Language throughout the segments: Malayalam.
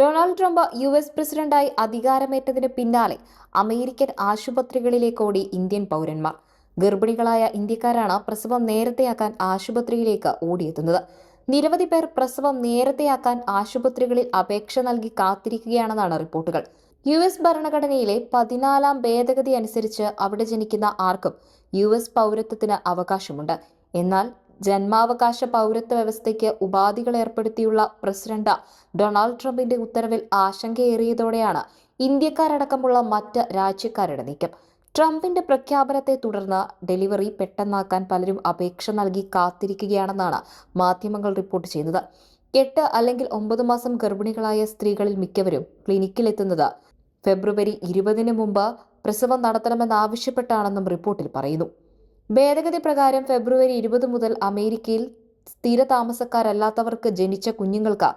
ഡൊണാൾഡ് ട്രംപ് യു എസ് പ്രസിഡന്റായി അധികാരമേറ്റതിന് പിന്നാലെ അമേരിക്കൻ ആശുപത്രികളിലേക്കോടി ഇന്ത്യൻ പൗരന്മാർ. ഗർഭിണികളായ ഇന്ത്യക്കാരാണ് പ്രസവം നേരത്തെയാക്കാൻ ആശുപത്രിയിലേക്ക് ഓടിയെത്തുന്നത്. നിരവധി പേർ പ്രസവം നേരത്തെയാക്കാൻ ആശുപത്രികളിൽ അപേക്ഷ നൽകി കാത്തിരിക്കുകയാണെന്നാണ് റിപ്പോർട്ടുകൾ. യു എസ് ഭരണഘടനയിലെ പതിനാലാം ഭേദഗതി അനുസരിച്ച് അവിടെ ജനിക്കുന്ന ആർക്കും യു എസ് പൗരത്വത്തിന് അവകാശമുണ്ട്. എന്നാൽ ജന്മാവകാശ പൗരത്വ വ്യവസ്ഥയ്ക്ക് ഉപാധികൾ ഏർപ്പെടുത്തിയുള്ള പ്രസിഡന്റ് ഡൊണാൾഡ് ട്രംപിന്റെ ഉത്തരവിൽ ആശങ്കയേറിയതോടെയാണ് ഇന്ത്യക്കാരടക്കമുള്ള മറ്റ് രാജ്യക്കാരുടെ നീക്കം. ട്രംപിന്റെ പ്രഖ്യാപനത്തെ തുടർന്ന് ഡെലിവറി പെട്ടെന്നാക്കാൻ പലരും അപേക്ഷ നൽകി കാത്തിരിക്കുകയാണെന്നാണ് മാധ്യമങ്ങൾ റിപ്പോർട്ട് ചെയ്യുന്നത്. എട്ട് അല്ലെങ്കിൽ ഒമ്പത് മാസം ഗർഭിണികളായ സ്ത്രീകളിൽ മിക്കവരും ക്ലിനിക്കിലെത്തുന്നത് ഫെബ്രുവരി ഇരുപതിന് മുമ്പ് പ്രസവം നടത്തണമെന്നാവശ്യപ്പെട്ടാണെന്നും റിപ്പോർട്ടിൽ പറയുന്നു. ഭേദഗതി പ്രകാരം ഫെബ്രുവരി ഇരുപത് മുതൽ അമേരിക്കയിൽ സ്ഥിര താമസക്കാരല്ലാത്തവർക്ക് ജനിച്ച കുഞ്ഞുങ്ങൾക്ക്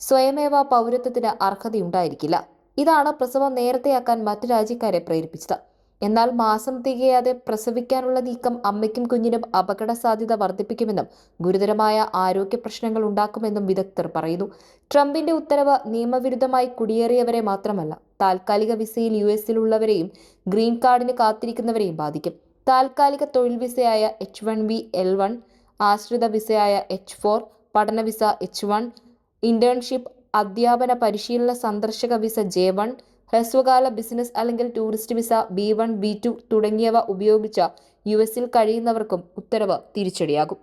സ്വയമേവ പൗരത്വത്തിന് അർഹതയുണ്ടായിരിക്കില്ല. ഇതാണ് പ്രസവം നേരത്തെയാക്കാൻ മറ്റു രാജ്യക്കാരെ പ്രേരിപ്പിച്ചത്. എന്നാൽ മാസം തികയാതെ പ്രസവിക്കാനുള്ള നീക്കം അമ്മയ്ക്കും കുഞ്ഞിനും അപകട സാധ്യത വർദ്ധിപ്പിക്കുമെന്നും ഗുരുതരമായ ആരോഗ്യ പ്രശ്നങ്ങൾ ഉണ്ടാക്കുമെന്നും വിദഗ്ധർ പറയുന്നു. ട്രംപിന്റെ ഉത്തരവ് നിയമവിരുദ്ധമായി കുടിയേറിയവരെ മാത്രമല്ല താൽക്കാലിക വിസയിൽ യു എസിലുള്ളവരെയും ഗ്രീൻ കാർഡിന് കാത്തിരിക്കുന്നവരെയും ബാധിക്കും. താൽക്കാലിക തൊഴിൽ വിസയായ H one B L one ആശ്രിത വിസയായ എച്ച് ഫോർ പഠന വിസ എച്ച് വൺ ഇന്റേൺഷിപ്പ് അധ്യാപന പരിശീലന സന്ദർശക വിസ ജെ വൺ ഹ്രസ്വകാല ബിസിനസ് അല്ലെങ്കിൽ tourist visa B one B two തുടങ്ങിയവ ഉപയോഗിച്ച യു എസിൽ കഴിയുന്നവർക്കും ഉത്തരവ് തിരിച്ചടിയാകും.